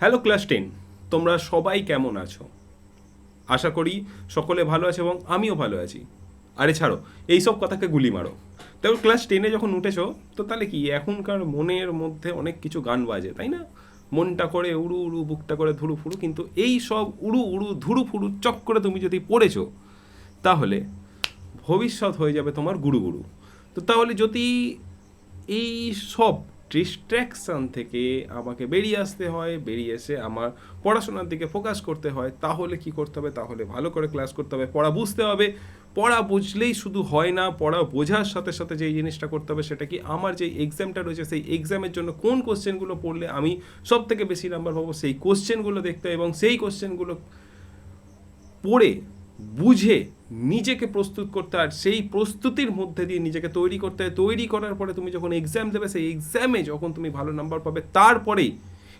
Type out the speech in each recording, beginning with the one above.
Hello class ten তোমরা সবাই কেমন আছো? আশা করি সকলে ভালো আছে এবং আমিও ভালো আছি। আরে ছাড়ো এইসব কথাকে গুলি মারো। তারপর ক্লাস টেনে যখন উঠেছো, তো তাহলে কি এখনকার মনের মধ্যে অনেক কিছু গান বাজে, তাই না? মনটা করে উড়ু উড়ু, বুকটা করে ধুরু ফুরু, কিন্তু এই সব উড়ু উড়ু, ধুরু ফুরু চক করে তুমি যদি পড়েছো, তাহলে ভবিষ্যৎ হয়ে যাবে তোমার গুরু গুরু। তো তাহলে যদি এই সব ডিস্ট্র্যাকশন থেকে আমাকে বেরিয়ে আসতে হয়, বেরিয়ে এসে আমার পড়াশোনার দিকে ফোকাস করতে হয়। তাহলে কি করতে হবে? তাহলে ভালো করে ক্লাস করতে হবে। পড়া বুঝতে হবে। পড়া বুঝলেই শুধু হয় না, পড়া বোঝার সাথে সাথে যেই জিনিসটা করতে হবে সেটা কি? আমার যে এক্সামটা রয়েছে, সেই এক্সামের জন্য কোন কোশ্চেনগুলো পড়লে আমি সব থেকে বেশি নাম্বার পাবো? সেই কোশ্চেনগুলো দেখতে এবং সেই কোশ্চেনগুলো পড়ে, বুঝে নিজেকে প্রস্তুত করতে আর সেই প্রস্তুতির মধ্যে দিয়ে নিজেকে তৈরি করতে হয়। তৈরি করার পরে তুমি যখন এক্সাম দেবে, সেই এক্সামে যখন তুমি ভালো নাম্বার পাবে তারপরেই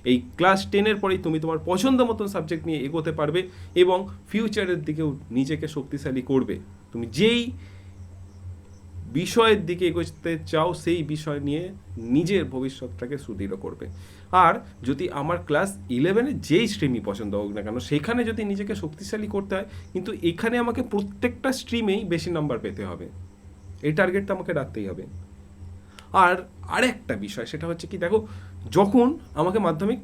এই ক্লাস টেনের পরেই তুমি তোমার পছন্দ মতন সাবজেক্ট নিয়ে এগোতে পারবে এবং ফিউচারের দিকেও নিজেকে শক্তিশালী করবে। তুমি যেই বিষয়ের দিকে এগোতে চাও, সেই বিষয় নিয়ে নিজের ভবিষ্যৎটাকে সুদৃঢ় করবে। আর যদি আমার ক্লাস ইলেভেনে যেই স্ট্রিমই পছন্দ হোক না কেন, সেখানে যদি নিজেকে শক্তিশালী করতে হয়, কিন্তু এখানে আমাকে প্রত্যেকটা স্ট্রিমেই বেশি নাম্বার পেতে হবে। এই টার্গেটটা আমাকে রাখতেই হবে। আর আরেকটা বিষয়, সেটা হচ্ছে কি, দেখো, যখন আমাকে মাধ্যমিক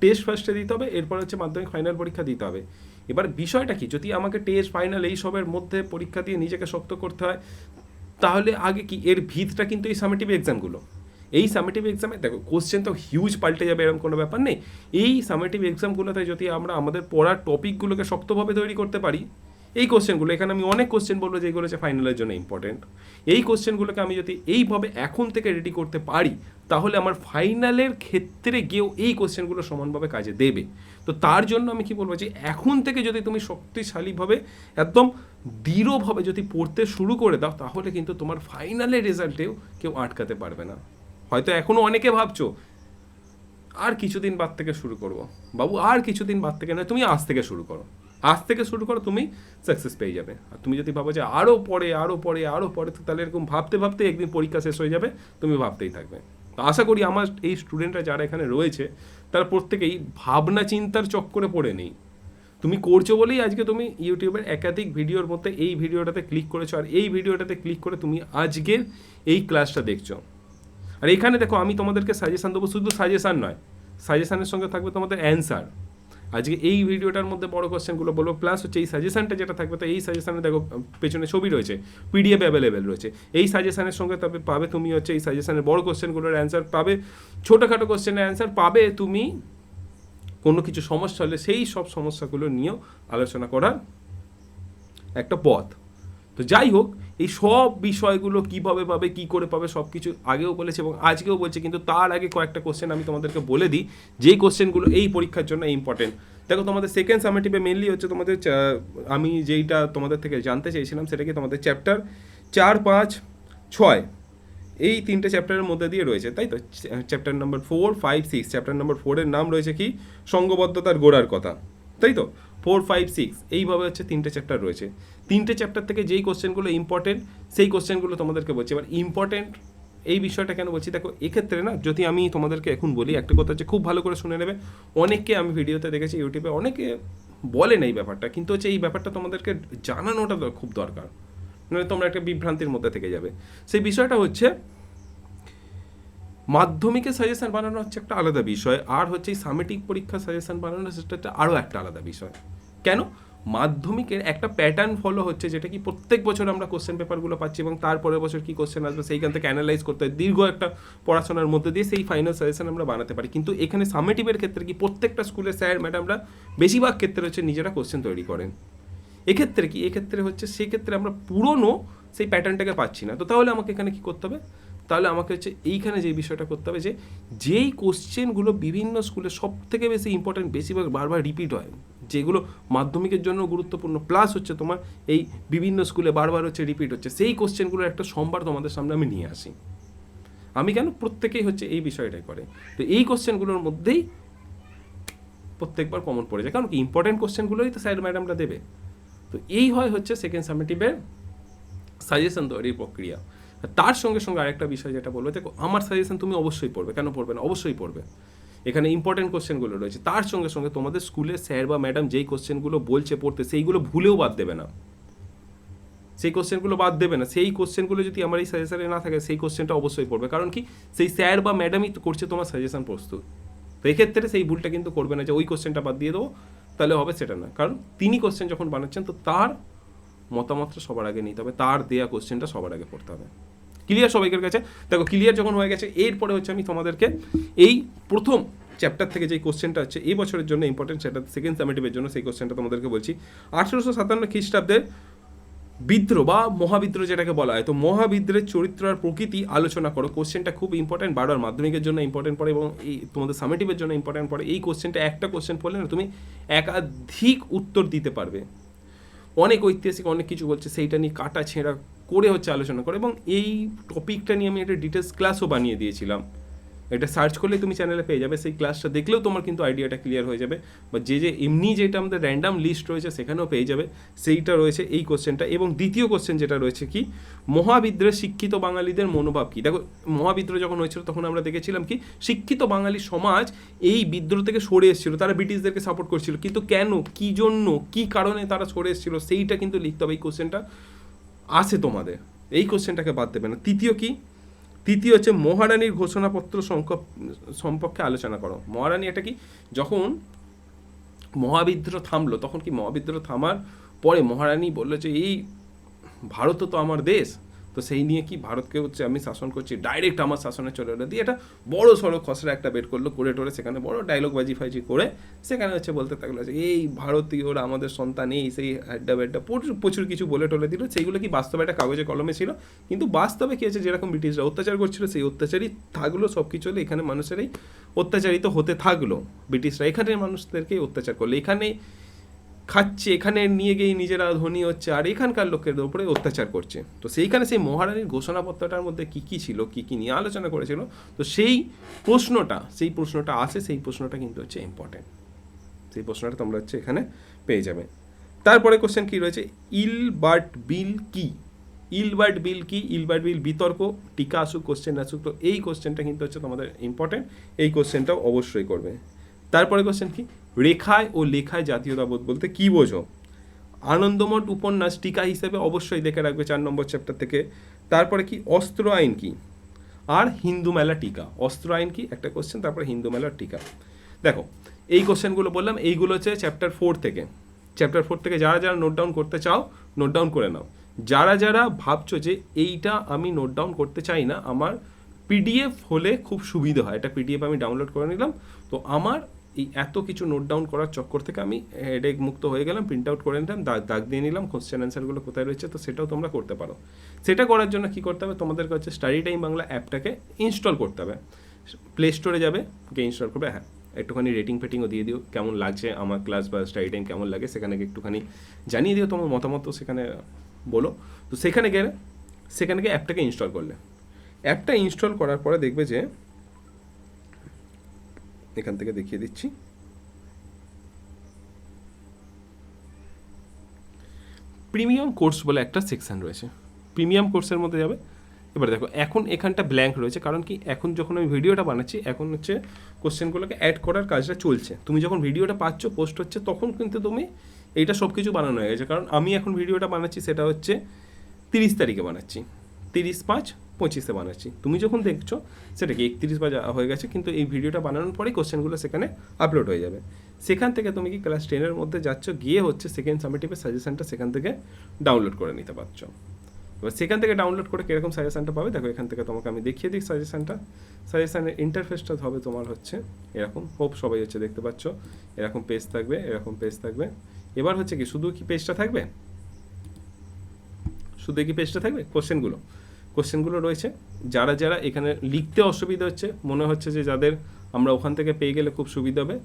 টেস্ট ফার্স্টে দিতে হবে, এরপর হচ্ছে মাধ্যমিক ফাইনাল পরীক্ষা দিতে হবে। এবার বিষয়টা কি, যদি আমাকে টেস্ট ফাইনাল এই সবের মধ্যে পরীক্ষা দিয়ে নিজেকে শক্ত করতে হয়, তাহলে আগে কি, এর ভিতটা কিন্তু এই সামেটিভ এক্সামগুলো এই সামেটিভ এক্সামে দেখো কোশ্চেন তো হিউজ পাল্টে যাবে, এরকম কোনো ব্যাপার নেই। এই সামেটিভ এক্সামগুলোতে যদি আমরা আমাদের পড়ার টপিকগুলোকে শক্তভাবে তৈরি করতে পারি, এই কোশ্চেনগুলো এখানে আমি অনেক কোশ্চেন বলব যেগুলো হচ্ছে ফাইনালের জন্য ইম্পর্টেন্ট এই কোশ্চেনগুলোকে আমি যদি এইভাবে এখন থেকে রেডি করতে পারি, তাহলে আমার ফাইনালের ক্ষেত্রে গিয়েও এই কোশ্চেনগুলো সমানভাবে কাজে দেবে। তো তার জন্য আমি কি বলব যে, এখন থেকে যদি তুমি শক্তিশালীভাবে, একদম দৃঢ়ভাবে যদি পড়তে শুরু করে দাও, তাহলে কিন্তু তোমার ফাইনালের রেজাল্টেও কেউ আটকাতে পারবে না। হয়তো এখনও অনেকে ভাবছ, আর কিছুদিন বাদ থেকে শুরু করব। বাবু, আর কিছুদিন বাদ থেকে নয়, তুমি আজ থেকে শুরু করো। আজ থেকে শুরু করো, তুমি সাকসেস পেয়ে যাবে। আর তুমি যদি ভাবো যে আরও পরে আরও পরে আরও পরে তাহলে এরকম ভাবতে ভাবতে একদিন পরীক্ষা শেষ হয়ে যাবে, তুমি ভাবতেই থাকবে। তো আশা করি আমার এই স্টুডেন্টরা যারা এখানে রয়েছে, তারা প্রত্যেকেই ভাবনা চিন্তার চক্করে পড়ে নেই। তুমি করছ বলেই আজকে তুমি ইউটিউবের একাধিক ভিডিওর মধ্যে এই ভিডিওটাতে ক্লিক করেছ, আর এই ভিডিওটাতে ক্লিক করে তুমি আজকের এই ক্লাসটা দেখছ। আর এখানে দেখো, আমি তোমাদেরকে সাজেশান দেবো, শুধু সাজেশান নয় সাজেশানের সঙ্গে থাকবে তোমাদের অ্যান্সার আজকে এই ভিডিওটার মধ্যে বড় কোশ্চেনগুলো বলব প্লাস হচ্ছে এই সাজেশানটা যেটা থাকবে, তো এই সাজেশানে দেখো, পেছনে ছবি রয়েছে পিডিএফ অ্যাভেলেবেল রয়েছে। এই সাজেশানের সঙ্গে তবে পাবে তুমি হচ্ছে এই সাজেশানের বড় কোশ্চেনগুলোর অ্যান্সার পাবে। ছোটোখাটো কোশ্চেনের অ্যান্সার পাবে তুমি কোনো কিছু সমস্যা হলে সেই সব সমস্যাগুলো নিয়েও আলোচনা করার একটা পথ। তো যাই হোক, এই সব বিষয়গুলো কীভাবে পাবে, কি করে পাবে সব কিছু আগেও বলেছে এবং আজকেও বলছে, কিন্তু তার আগে কয়েকটা কোশ্চেন আমি তোমাদেরকে বলে দিই। যেই কোশ্চেনগুলো এই পরীক্ষার জন্য ইম্পর্টেন্ট দেখো, তোমাদের সেকেন্ড সামেটিভে মেনলি হচ্ছে তোমাদের আমি যেইটা তোমাদের থেকে জানতে চেয়েছিলাম, সেটা কি তোমাদের চ্যাপ্টার চার, পাঁচ, ছয়? এই তিনটে চ্যাপ্টারের মধ্যে দিয়ে রয়েছে, তাই তো? Chapter number four five six chapter number ফোরের নাম রয়েছে কি? সঙ্গবদ্ধতার গোড়ার কথা, তাই তো? ফোর, ফাইভ, সিক্স, এইভাবে হচ্ছে তিনটে চ্যাপ্টার রয়েছে। তিনটে চ্যাপ্টার থেকে যেই কোশ্চেনগুলো ইম্পর্টেন্ট সেই কোশ্চেনগুলো তোমাদেরকে বলছি। এবার ইম্পর্টেন্ট এই বিষয়টা কেন বলছি? দেখো, এক্ষেত্রে না, যদি আমি তোমাদেরকে এখন বলি, একটা কথা হচ্ছে খুব ভালো করে শুনে নেবে। অনেককে আমি ভিডিওতে দেখেছি, ইউটিউবে অনেকে বলেন এই ব্যাপারটা, কিন্তু হচ্ছে এই ব্যাপারটা তোমাদেরকে জানানোটা খুব দরকার। নইলে তোমরা একটা বিভ্রান্তির মধ্যে থেকে যাবে। সেই বিষয়টা হচ্ছে মাধ্যমিকে সাজেশন বানানো হচ্ছে একটা আলাদা বিষয়, আর হচ্ছে এই সামেটিক পরীক্ষা সাজেশন বানানো সেটা একটা আরও একটা আলাদা বিষয়। কেন? মাধ্যমিকের একটা প্যাটার্ন ফলো হচ্ছে যেটা কি প্রত্যেক বছর আমরা কোশ্চেন পেপারগুলো পাচ্ছি এবং তারপরের বছর কি কোশ্চেন আসবে সেইখান থেকে অ্যানালাইজ করতে হয়। দীর্ঘ একটা পড়াশোনার মধ্যে দিয়ে সেই ফাইনাল সাজেশন আমরা বানাতে পারি। কিন্তু এখানে সামেটিভের ক্ষেত্রে কি প্রত্যেকটা স্কুলের স্যার ম্যাডামরা বেশিরভাগ ক্ষেত্রে হচ্ছে নিজেরা কোশ্চেন তৈরি করেন। এক্ষেত্রে কি? এক্ষেত্রে হচ্ছে সেক্ষেত্রে আমরা পুরনো সেই প্যাটার্নটাকে পাচ্ছি না। তো তাহলে আমাকে এখানে কি করতে হবে? তাহলে আমাকে হচ্ছে এইখানে যে বিষয়টা করতে হবে যে, যেই কোশ্চেনগুলো বিভিন্ন স্কুলে সব থেকে বেশি ইম্পর্টেন্ট বেশিরভাগ বারবার রিপিট হয়, যেগুলো মাধ্যমিকের জন্য গুরুত্বপূর্ণ প্লাস হচ্ছে তোমার এই বিভিন্ন স্কুলে বারবার হচ্ছে রিপিট হচ্ছে, সেই কোশ্চেনগুলোর একটা সম্বার তোমাদের সামনে আমি নিয়ে আসি। আমি কেন প্রত্যেকেই হচ্ছে এই বিষয়টাই করে? তো এই কোশ্চেনগুলোর মধ্যেই প্রত্যেকবার কমন পড়ে যায়, কারণ কি ইম্পর্টেন্ট কোশ্চেনগুলোই তো স্যার ম্যাডামরা দেবে। তো এই হয় হচ্ছে সেকেন্ড সামেটিভের সাজেশন তৈরির প্রক্রিয়া। তার সঙ্গে সঙ্গে আরেকটা বিষয় যেটা বলব, দেখো, আমার সাজেশন তুমি অবশ্যই পড়বে। কেন পড়বে না? অবশ্যই পড়বে। এখানে ইম্পর্টেন্ট কোশ্চেনগুলো রয়েছে। তার সঙ্গে সঙ্গে তোমাদের স্কুলে স্যার বা ম্যাডাম যেই কোশ্চেনগুলো বলছে, পড়তে, সেইগুলো ভুলেও বাদ দেবে না। সেই কোশ্চেনগুলো বাদ দেবে না। সেই কোশ্চেনগুলো যদি আমার এই সাজেশনে না থাকে, সেই কোশ্চেনটা অবশ্যই পড়বে। কারণ কি? সেই স্যার বা ম্যাডামই করছে তোমার সাজেশন প্রস্তুত। তো এক্ষেত্রে সেই ভুলটা কিন্তু করবে না যে, ওই কোশ্চেনটা বাদ দিয়ে দেবো, তাহলে হবে সেটা না কারণ তিনি কোশ্চেন যখন বানাচ্ছেন, তো তার মতামতটা সবার আগে নিতে হবে, তার দেয়া কোশ্চেনটা সবার আগে পড়তে হবে। ক্লিয়ার সবাইকের কাছে। দেখো, ক্লিয়ার যখন হয়ে গেছে, এরপরে হচ্ছে আমি তোমাদেরকে এই প্রথম চ্যাপ্টার থেকে যে কোশ্চেনটা হচ্ছে, এই বছরের জন্য ইম্পর্টেন্ট সেটা সেকেন্ড সামেটিভের জন্য সেই কোশ্চেনটা তোমাদেরকে বলছি। আঠেরোশো সাতান্ন খ্রিস্টাব্দের বিদ্রোহ বা মহাবিদ্রোহ যেটাকে বলা হয়, তো মহাবিদ্রোহের চরিত্র আর প্রকৃতি আলোচনা করো। কোশ্চেনটা খুব ইম্পর্টেন্ট বারবার মাধ্যমিকের জন্য ইম্পর্টেন্ট পড়ে এবং এই তোমাদের সামেটিভের জন্য ইম্পর্টেন্ট পড়ে। এই কোশ্চেনটা একটা কোশ্চেন পড়লে না, তুমি একাধিক উত্তর দিতে পারবে। অনেক ঐতিহাসিক অনেক কিছু বলছে, সেইটা নিয়ে কাটা ছেঁড়া করে হচ্ছে আলোচনা করে। এবং এই টপিকটা নিয়ে আমি একটা ডিটেলস ক্লাসও বানিয়ে দিয়েছিলাম। এটা সার্চ করলে তুমি চ্যানেলে পেয়ে যাবে। সেই ক্লাসটা দেখলেও তোমার কিন্তু আইডিয়াটা ক্লিয়ার হয়ে যাবে। বা যে যে এমনি যেটা আমাদের র্যান্ডাম লিস্ট রয়েছে, সেখানেও পেয়ে যাবে। সেইটা রয়েছে এই কোশ্চেনটা এবং দ্বিতীয় কোশ্চেন যেটা রয়েছে কি মহাবিদ্রোহে শিক্ষিত বাঙালিদের মনোভাব কি? দেখো মহাবিদ্রোহ যখন হয়েছিল, তখন আমরা দেখেছিলাম কি, শিক্ষিত বাঙালি সমাজ এই বিদ্রোহ থেকে সরে এসেছিল। তারা ব্রিটিশদেরকে সাপোর্ট করছিল। কিন্তু কেন? কি জন্য? কি কারণে তারা সরে এসেছিল? সেইটা কিন্তু লিখতে হবে এই কোশ্চেনটা আছে তোমাদের। এই কোশ্চেনটাকে বাদ দেবে না। তৃতীয় কি? তৃতীয় হচ্ছে মহারানীর ঘোষণাপত্র সম্পর্কে আলোচনা করো। মহারানী এটা কি? যখন মহাবিদ্রোহ থামলো, তখন কি মহাবিদ্রোহ থামার পরে মহারানী বলল যে, এই, ভারত তো আমার দেশ। তো সেই নিয়ে কি ভারতকে হচ্ছে আমি শাসন করছি ডাইরেক্ট আমার শাসনে চলে এলো। দিয়ে এটা বড় সড়ো খসড়া একটা বের করল করে টোরে, সেখানে বড় ডায়লগ বাজি ফাজি করে সেখানে হচ্ছে বলতে থাকল যে, এই ভারতীয়রা আমাদের সন্তান, এই সেই হ্যাড্ডা ব্যাড্ডা প্রচুর প্রচুর কিছু বলে টলে দিল। সেইগুলো কি বাস্তবে একটা কাগজে কলমে ছিল? কিন্তু বাস্তবে কি হচ্ছে যেরকম ব্রিটিশরা অত্যাচার করছিল, সেই অত্যাচারই থাকল সব কিছু হলে এখানে মানুষেরই অত্যাচারিত হতে থাকল। ব্রিটিশরা এখানে মানুষদেরকেই অত্যাচার করল। এখানে খাচ্ছে, এখানে নিয়ে গিয়ে নিজেরা ধনী হচ্ছে, আর এখানকার লোকের উপরে অত্যাচার করছে। তো সেইখানে সেই মহারানীর ঘোষণাপত্রটার মধ্যে কী কী ছিল, কী কী নিয়ে আলোচনা করেছিল, তো সেই প্রশ্নটা সেই প্রশ্নটা আছে সেই প্রশ্নটা কিন্তু হচ্ছে ইম্পর্টেন্ট সেই প্রশ্নটা তোমরা হচ্ছে এখানে পেয়ে যাবে। তারপরে কোশ্চেন কি রয়েছে? ইলবার্ট বিল কি? ইলবার্ট বিল কি? ইলবার্ট বিল বিতর্ক, টিকা আসুক কোশ্চেন আসুক, তো এই কোশ্চেনটা কিন্তু হচ্ছে তোমাদের ইম্পর্টেন্ট এই কোশ্চেনটাও অবশ্যই করবে। তারপরে কোশ্চেন কি? রেখায় ও লেখায় জাতীয়তাবোধ বলতে কি বোঝো? আনন্দমঠ উপন্যাস টিকা হিসেবে অবশ্যই দেখে রাখবে চার নম্বর চ্যাপ্টার থেকে। তারপরে কি, অস্ত্র আইন কি? আর হিন্দু মেলা টিকা। অস্ত্র আইন কি? একটা কোশ্চেন তারপরে হিন্দু মেলার টিকা। দেখো, এই কোশ্চেনগুলো বললাম, এইগুলো হচ্ছে চ্যাপ্টার ফোর থেকে। চ্যাপ্টার ফোর থেকে যারা যারা নোট ডাউন করতে চাও নোট ডাউন করে নাও। যারা যারা ভাবছ যে এইটা আমি নোট ডাউন করতে চাই না, আমার পিডিএফ হলে খুব সুবিধা হয়। এটা পিডিএফ আমি ডাউনলোড করে নিলাম। তো আমার এই এত কিছু নোট ডাউন করার চক্কর থেকে আমি হেডেক মুক্ত হয়ে গেলাম প্রিন্ট আউট করে নিলাম, দাগ দাগ দিয়ে নিলাম কোশ্চেন অ্যান্সারগুলো কোথায় রয়েছে, তো সেটাও তোমরা করতে পারো। সেটা করার জন্য কি করতে হবে? তোমাদের কাছে স্টাডি টাইম বাংলা অ্যাপটাকে ইনস্টল করতে হবে। প্লে স্টোরে যাবে, গিয়ে ইনস্টল করবে হ্যাঁ একটুখানি রেটিং ফেটিংও দিয়ে দিও, কেমন লাগছে আমার ক্লাস বা স্টাডি টাইম কেমন লাগে, সেখানে একটুখানি জানিয়ে দিও তোমার মতামত সেখানে বলো। তো সেখানে গেলে, সেখানে গিয়ে অ্যাপটাকে ইনস্টল করলে। অ্যাপটা ইনস্টল করার পরে দেখবে যে এখান থেকে দেখিয়ে দিচ্ছি। প্রিমিয়াম কোর্স বলে একটা সেকশন রয়েছে। প্রিমিয়াম কোর্সের মধ্যে যাবে। এবার দেখো, এখন এখানটা ব্ল্যাঙ্ক রয়েছে, কারণ কি এখন যখন আমি ভিডিওটা বানাচ্ছি, এখন হচ্ছে কোশ্চেনগুলোকে অ্যাড করার কাজটা চলছে। তুমি যখন ভিডিওটা পাচ্ছ পোস্ট হচ্ছে, তখন কিন্তু তুমি এইটা সব কিছু বানানো হয়ে গেছে। কারণ আমি এখন ভিডিওটা বানাচ্ছি, সেটা হচ্ছে তিরিশ তারিখে বানাচ্ছি। তিরিশ পাঁচ পঁচিশে বানাচ্ছি। তুমি যখন দেখছ সেটা কি একত্রিশ বা হয়ে গেছে, কিন্তু এই ভিডিওটা বানানোর পরেই কোশ্চেনগুলো সেখানে আপলোড হয়ে যাবে। সেখান থেকে তুমি কি ক্লাস টেনের মধ্যে যাচ্ছ, গিয়ে হচ্ছে সেকেন্ড সামেটিভের সাজেশনটা সেখান থেকে ডাউনলোড করে নিতে পারছ। এবার সেখান থেকে ডাউনলোড করে কীরকম সাজেশনটা পাবে, দেখো এখান থেকে তোমাকে আমি দেখিয়ে দিই সাজেশনটা সাজেশানের ইন্টারফেসটা হবে তোমার হচ্ছে এরকম। হোপ সবাই হচ্ছে দেখতে পাচ্ছ, এরকম পেজ থাকবে, এরকম পেজ থাকবে। এবার হচ্ছে কি, শুধু কি পেজটা থাকবে? শুধু কি পেজটা থাকবে? কোশ্চেনগুলো কোশ্চেনগুলো রয়েছে। যারা যারা এখানে লিখতে অসুবিধা হচ্ছে, মনে হচ্ছে যে যাদের আমরা ওখান থেকে পেয়ে গেলে খুব সুবিধা হবে,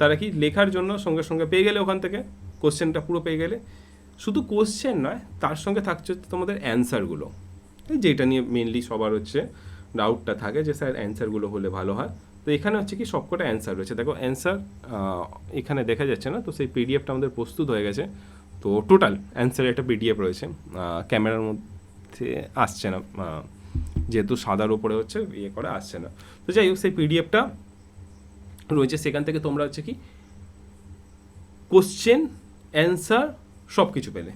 তারা কি লেখার জন্য সঙ্গে সঙ্গে পেয়ে গেলে ওখান থেকে? কোশ্চেনটা পুরো পেয়ে গেলে? শুধু কোশ্চেন নয়, তার সঙ্গে থাকছে হচ্ছে তোমাদের অ্যান্সারগুলো যেটা নিয়ে মেনলি সবার হচ্ছে ডাউটটা থাকে যে স্যার অ্যান্সারগুলো হলে ভালো হয়। তো এখানে হচ্ছে কি সবকটা অ্যান্সার রয়েছে। দেখো অ্যান্সার এখানে দেখা যাচ্ছে না, তো সেই পিডিএফটা আমাদের প্রস্তুত হয়ে গেছে। তো টোটাল অ্যান্সারের একটা পিডিএফ রয়েছে ক্যামেরার মধ্যে আসছে না যেহেতু সাদার উপরে হচ্ছে ইয়ে করে আসছে না। তো যাই হোক, সেই পিডিএফটা রয়েছে, সেখান থেকে তোমরা হচ্ছে কি কোশ্চেন অ্যান্সার সব কিছু পেলে।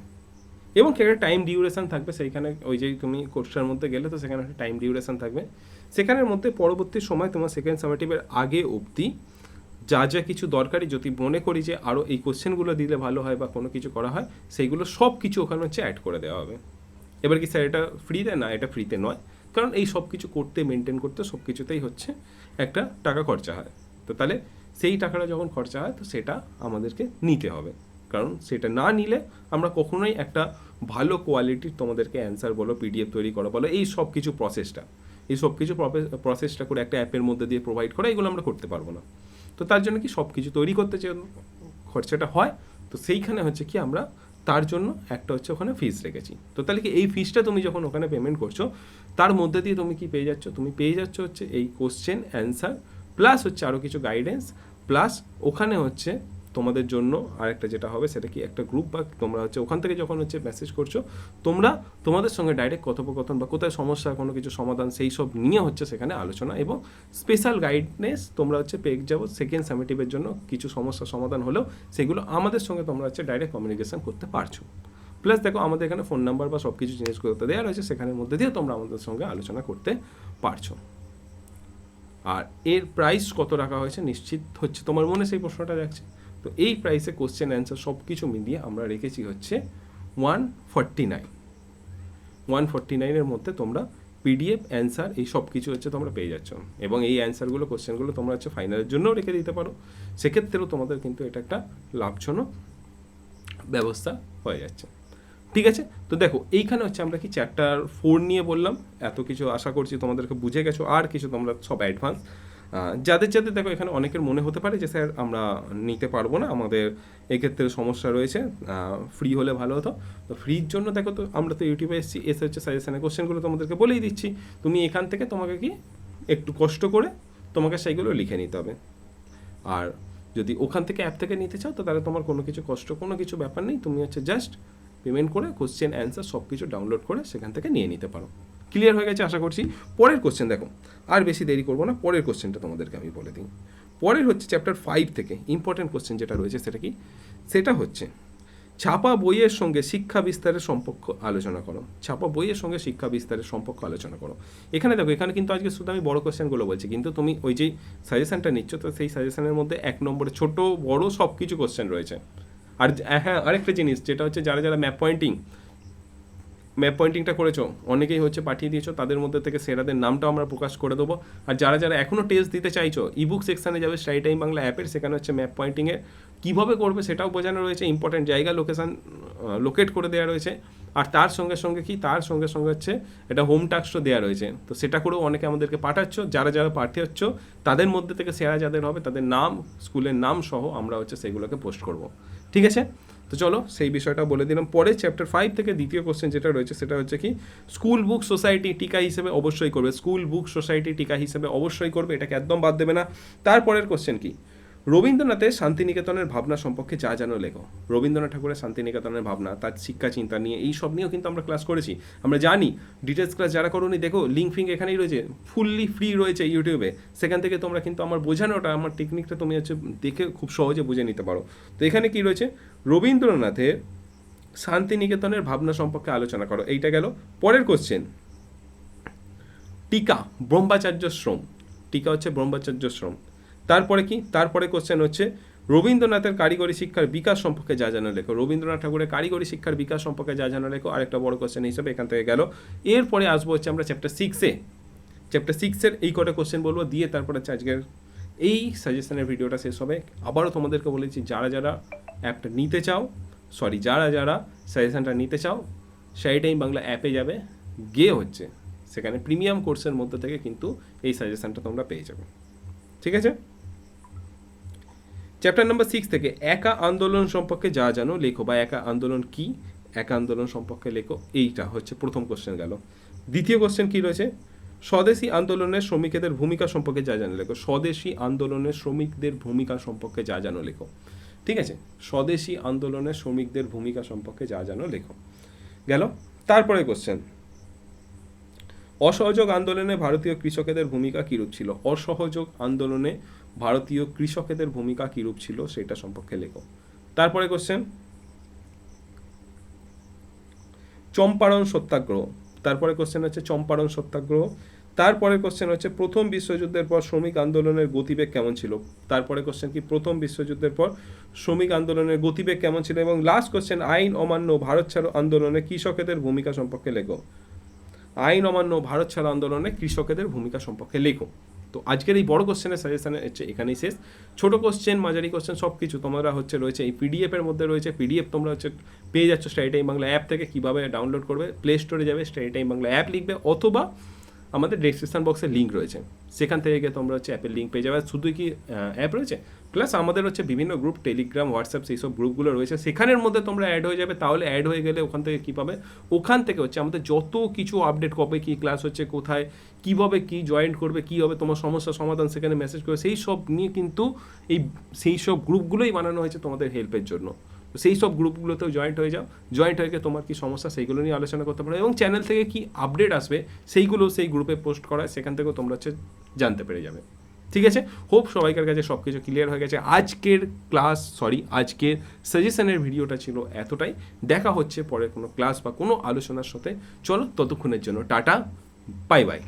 এবং একটা টাইম ডিউরেশন থাকবে, সেইখানে ওই যে তুমি কোর্সটার মধ্যে গেলে, তো সেখানে একটা টাইম ডিউরেশন থাকবে। সেখানের মধ্যে পরবর্তী সময় তোমার সেকেন্ড সামেটিভের আগে অবধি যা যা কিছু দরকারি, যদি মনে করি যে আরও এই কোশ্চেনগুলো দিলে ভালো হয় বা কোনো কিছু করা হয়, সেইগুলো সব কিছু ওখানে হচ্ছে অ্যাড করে দেওয়া হবে। এবার কি স্যার এটা ফ্রিতে না, এটা ফ্রিতে নয়। কারণ এই সব কিছু করতে মেনটেন করতে সব কিছুতেই হচ্ছে একটা টাকা খরচা হয়। তো তাহলে সেই টাকাটা যখন খরচা হয়, তো সেটা আমাদেরকে নিতে হবে। কারণ সেটা না নিলে আমরা কখনোই একটা ভালো কোয়ালিটির তোমাদেরকে অ্যান্সার বলো পিডিএফ তৈরি করা, বলো, এই সব কিছু প্রসেসটা এই সব কিছু প্রসেসটা করে একটা অ্যাপের মধ্যে দিয়ে প্রোভাইড করা, এগুলো আমরা করতে পারব না। তো তার জন্য কি সব কিছু তৈরি করতে যে খরচাটা হয়, তো সেইখানে হচ্ছে কি আমরা তার জন্য একটা হচ্ছে ওখানে ফিজ রেখেছি। তো তাহলে কি এই ফিসটা তুমি যখন ওখানে পেমেন্ট করছ, তার মধ্যে দিয়ে তুমি কি পেয়ে যাচ্ছ? তুমি পেয়ে যাচ্ছ হচ্ছে এই কোশ্চেন অ্যান্সার প্লাস হচ্ছে আরও কিছু গাইডেন্স প্লাস ওখানে হচ্ছে তোমাদের জন্য আরেকটা যেটা হবে সেটা কি? একটা গ্রুপ বা তোমরা হচ্ছে ওখান থেকে যখন হচ্ছে মেসেজ করছ, তোমরা তোমাদের সঙ্গে ডাইরেক্ট কথোপকথন বা কোথায় সমস্যা, কোনো কিছু সমাধান সেই সব নিয়ে হচ্ছে সেখানে আলোচনা এবং স্পেশাল গাইডনেস তোমরা হচ্ছে পেয়ে যাব সেকেন্ড সামেটিভের জন্য। কিছু সমস্যা সমাধান হলেও সেগুলো আমাদের সঙ্গে তোমরা হচ্ছে ডাইরেক্ট কমিউনিকেশন করতে পারছ। প্লাস দেখো আমাদের এখানে ফোন নাম্বার বা সব কিছু জিনিস করতে দেওয়া রয়েছে, সেখানের মধ্যে দিয়ে তোমরা আমাদের সঙ্গে আলোচনা করতে পারছ। আর এর প্রাইস কত রাখা হয়েছে? নিশ্চিত হচ্ছে। তোমার মনে সেই প্রশ্নটা যাচ্ছে তো এই প্রাইসে কোশ্চেন অ্যান্সার সব কিছু মিলিয়ে আমরা রেখেছি হচ্ছে one forty nine one forty নাইনের মধ্যে তোমরা পিডিএফ অ্যান্সার এই সব কিছু হচ্ছে তোমরা পেয়ে যাচ্ছ। এবং এই অ্যান্সারগুলো কোশ্চেনগুলো তোমরা হচ্ছে ফাইনালের জন্যও রেখে দিতে পারো। সেক্ষেত্রেও তোমাদের কিন্তু এটা একটা লাভজনক ব্যবস্থা হয়ে যাচ্ছে। ঠিক আছে? তো দেখো, এইখানে হচ্ছে আমরা কি চ্যাপ্টার ফোর নিয়ে বললাম। এত কিছু আশা করছি তোমাদেরকে বুঝে গেছো। আর কিছু তোমরা সব অ্যাডভান্স যাদের যাদের দেখো এখানে অনেকের মনে হতে পারে যে, স্যার, আমরা নিতে পারব না, আমাদের এক্ষেত্রে সমস্যা রয়েছে ফ্রি হলে ভালো হতো। তো ফ্রির জন্য দেখো তো, আমরা তো ইউটিউবে এসেছি, এসে হচ্ছে সাজেশনের কোশ্চেনগুলো তোমাদেরকে বলেই দিচ্ছি। তুমি এখান থেকে তোমাকে কি একটু কষ্ট করে তোমাকে সেইগুলো লিখে নিতে হবে। আর যদি ওখান থেকে অ্যাপ থেকে নিতে চাও, তো তাহলে তোমার কোনো কিছু কষ্ট, কোনো কিছু ব্যাপার নেই। তুমি হচ্ছে জাস্ট পেমেন্ট করে কোশ্চেন অ্যান্সার সব কিছু ডাউনলোড করে সেখান থেকে নিয়ে নিতে পারো। ক্লিয়ার হয়ে গেছে, আশা করছি। পরের কোশ্চেন দেখো। আর বেশি দেরি করব না, পরের কোশ্চেনটা তোমাদেরকে আমি বলে দিই। পরের হচ্ছে চ্যাপ্টার ফাইভ থেকে ইম্পর্টেন্ট কোশ্চেন যেটা রয়েছে, সেটা কি? সেটা হচ্ছে, ছাপা বইয়ের সঙ্গে শিক্ষা বিস্তারের সম্পর্ক আলোচনা করো। ছাপা বইয়ের সঙ্গে শিক্ষা বিস্তারের সম্পর্ক আলোচনা করো। এখানে দেখো, এখানে কিন্তু আজকে শুধু আমি বড় কোশ্চেনগুলো বলছি, কিন্তু তুমি ওই যেই সাজেশনটা নিচ্ছ, তো সেই সাজেশনের মধ্যে এক নম্বরে ছোট, বড় সব কিছু কোশ্চেন রয়েছে। আর হ্যাঁ আরেকটা জিনিস, যেটা হচ্ছে যারা যারা ম্যাপ পয়েন্টিং ম্যাপ পয়েন্টিংটা করেছ, অনেকেই হচ্ছে পাঠিয়ে দিয়েছ, তাদের মধ্যে থেকে সেরাদের নামটাও আমরা প্রকাশ করে দেবো। আর যারা যারা এখনও টেস্ট দিতে চাইছো ইবুক সেকশানে যাবে স্টাডি টাইম বাংলা অ্যাপের সেখানে হচ্ছে ম্যাপ পয়েন্টিংয়ে কীভাবে করবে সেটাও বোঝানো রয়েছে ইম্পর্টেন্ট জায়গা লোকেশান লোকেট করে দেওয়া রয়েছে। আর তার সঙ্গে সঙ্গে কি? তার সঙ্গে সঙ্গে হচ্ছে এটা হোম টাস্কও দেওয়া রয়েছে। তো সেটা করেও অনেকে আমাদেরকে পাঠাচ্ছ, যারা যারা পাঠাচ্ছ, তাদের মধ্যে থেকে সেরা যাদের হবে, তাদের নাম স্কুলের নাম সহ আমরা হচ্ছে সেগুলোকে পোস্ট করব। ঠিক আছে? তো চলো সেই বিষয়টা বলে দিলাম। পরে চ্যাপ্টার ফাইভ থেকে দ্বিতীয় কোশ্চেন যেটা রয়েছে সেটা হচ্ছে কি স্কুল বুক সোসাইটি টিকা হিসেবে অবশ্যই করবে। স্কুল বুক সোসাইটি টিকা হিসেবে অবশ্যই করবে, এটাকে একদম বাদ দেবে না। তারপরের কোশ্চেন কি রবীন্দ্রনাথের শান্তিনিকেতনের ভাবনা সম্পর্কে যা জানো লেখো। রবীন্দ্রনাথ ঠাকুরের শান্তিনিকেতনের ভাবনা, তার শিক্ষা চিন্তা নিয়ে এই সব নিয়েও কিন্তু আমরা ক্লাস করেছি। আমরা জানি ডিটেলস ক্লাস যারা করোনি, দেখো লিঙ্ক ফিঙ্ক এখানেই রয়েছে। ফুললি ফ্রি রয়েছে ইউটিউবে সেখান থেকে তোমরা কিন্তু আমার বোঝানোটা, আমার টেকনিকটা তুমি হচ্ছে দেখে খুব সহজে বুঝে নিতে পারো। তো এখানে কি রয়েছে রবীন্দ্রনাথের শান্তিনিকেতনের ভাবনা সম্পর্কে আলোচনা করো। এইটা গেল। পরের কোশ্চেন টিকা, ব্রহ্মাচার্য শ্রম। টিকা হচ্ছে ব্রহ্মাচার্য শ্রম। তারপরে কি? তারপরে কোশ্চেন হচ্ছে, রবীন্দ্রনাথের কারিগরি শিক্ষার বিকাশ সম্পর্কে যা জানা লেখো। রবীন্দ্রনাথ ঠাকুরের কারিগরি শিক্ষার বিকাশ সম্পর্কে যা জানা লেখো, আরেকটা বড় কোশ্চেন হিসেবে এখান থেকে গেল। এরপরে আসব হচ্ছে আমরা চ্যাপ্টার সিক্সে চ্যাপ্টার সিক্সের এই কটা কোশ্চেন বলব, দিয়ে তারপরে আজকের এই সাজেশনের ভিডিওটা শেষ হবে। আবারও তোমাদেরকে বলেছি যারা যারা অ্যাপটা নিতে চাও সরি যারা যারা সাজেশনটা নিতে চাও, সেই টাইম বাংলা অ্যাপে যাবে, গিয়ে হচ্ছে সেখানে প্রিমিয়াম কোর্সের মধ্যে থেকে কিন্তু এই সাজেশনটা তোমরা পেয়ে যাবে। ঠিক আছে? চ্যাপ্টার নাম্বার সিক্স থেকে, একা আন্দোলন সম্পর্কে যা জানো, লেখো, বা একা আন্দোলন কি? একা আন্দোলন সম্পর্কে লেখো, এইটা হচ্ছে প্রথম কোশ্চেন গেল। দ্বিতীয় কোশ্চেন কি রয়েছে? স্বদেশি আন্দোলনের শ্রমিকদের ভূমিকা সম্পর্কে যা জানো লেখো। স্বদেশি আন্দোলনের শ্রমিকদের ভূমিকা সম্পর্কে যা জানো লেখো। ঠিক আছে? স্বদেশি আন্দোলনের শ্রমিকদের ভূমিকা সম্পর্কে যা জানো লেখো। গেল। তারপরে কোশ্চেন অসহযোগ আন্দোলনে ভারতীয় কৃষকদের ভূমিকা কীরূপ ছিল? অসহযোগ আন্দোলনে ভারতীয় কৃষকদের ভূমিকা কীরূপ ছিল সেটা সম্পর্কে লেখো। তারপরে কোশ্চেন চম্পারণ সত্যাগ্রহ। তারপরে কোশ্চেন হচ্ছে চম্পারণ সত্যাগ্রহ। তারপরে কোশ্চেন হচ্ছে প্রথম বিশ্বযুদ্ধের পর শ্রমিক আন্দোলনের গতিবেগ কেমন ছিল? তারপরে কোশ্চেন কি প্রথম বিশ্বযুদ্ধের পর শ্রমিক আন্দোলনের গতিবেগ কেমন ছিল? এবং লাস্ট কোশ্চেন আইন অমান্য ভারত ছাড়ো আন্দোলনে কৃষকেদের ভূমিকা সম্পর্কে লেখো। আইন অমান্য ভারত ছাড়ো আন্দোলনে কৃষকেদের ভূমিকা সম্পর্কে লেখো। তো আজকের এই বড় কোশ্চেনের সাজেশান হচ্ছে এখানেই শেষ। ছোটো কোশ্চেন মাঝারি কোশ্চেন সব কিছু তোমরা হচ্ছে রয়েছে এই পিডিএফের মধ্যে রয়েছে। পিডিএফ তোমরা হচ্ছে পেয়ে যাচ্ছ স্টাডি টাইম বাংলা অ্যাপ থেকে কীভাবে ডাউনলোড করবে প্লে স্টোরে যাবে স্টাডি টাইম বাংলা অ্যাপ লিখবে অথবা আমাদের ডেসক্রিপশন বক্সে লিঙ্ক রয়েছে। সেখান থেকে গিয়ে তোমরা হচ্ছে অ্যাপের লিঙ্ক পেয়ে যাবে। শুধু কি অ্যাপ রয়েছে? প্লাস আমাদের হচ্ছে বিভিন্ন গ্রুপ টেলিগ্রাম হোয়াটসঅ্যাপ সেই সব গ্রুপগুলো রয়েছে। সেখানের মধ্যে তোমরা অ্যাড হয়ে যাবে। তাহলে অ্যাড হয়ে গেলে ওখান থেকে কী পাবে? ওখান থেকে হচ্ছে আমাদের যত কিছু আপডেট কবে কী ক্লাস হচ্ছে, কোথায়, কীভাবে কী জয়েন করবে, কী হবে, তোমার সমস্যার সমাধান সেখানে মেসেজ করবে সেই সব নিয়ে কিন্তু এই সেই সব গ্রুপগুলোই বানানো হয়েছে তোমাদের হেল্পের জন্য। তো সেই সব গ্রুপগুলোতেও জয়েন্ট হয়ে যাও। জয়েন্ট হয়ে তোমার কি সমস্যা সেইগুলো নিয়ে আলোচনা করতে পারো। এবং চ্যানেল থেকে কি আপডেট আসবে সেইগুলো সেই গ্রুপে পোস্ট করা হয়, সেখান থেকেও তোমরা হচ্ছে জানতে পেরে যাবে। ঠিক আছে? হোপ সবাইকার কাছে সব কিছু ক্লিয়ার হয়ে গেছে। আজকের ক্লাস সরি আজকের সাজেশনের ভিডিওটা ছিল এতটাই। দেখা হচ্ছে পরে কোনো ক্লাস বা কোনো আলোচনার সাথে। চলো ততক্ষণের জন্য টাটা বাই বাই